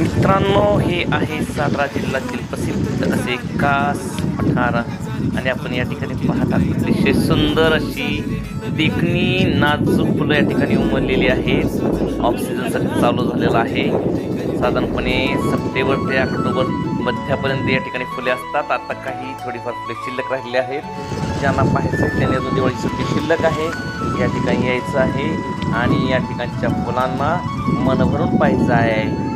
मित्रांनो हे आहे सातारा जिल्ह्यातील प्रसिद्ध असे कास पठार. आणि आपण या ठिकाणी पाहतात अतिशय सुंदर अशी देखणी नाजूक फुलं या ठिकाणी उमरलेली आहेत ऑक्सिजनसाठी चालू झालेलं आहे. साधारणपणे सप्टेंबर ते ऑक्टोबर मध्यापर्यंत या ठिकाणी फुले असतात. आता काही थोडीफार फुले शिल्लक राहिलेली आहेत. ज्यांना पाहायचं त्यांनी अजून दिवाळी सुट्टी शिल्लक आहे. या ठिकाणी यायचं आहे. आणि या ठिकाणच्या फुलांना मन भरून पाहायचं आहे.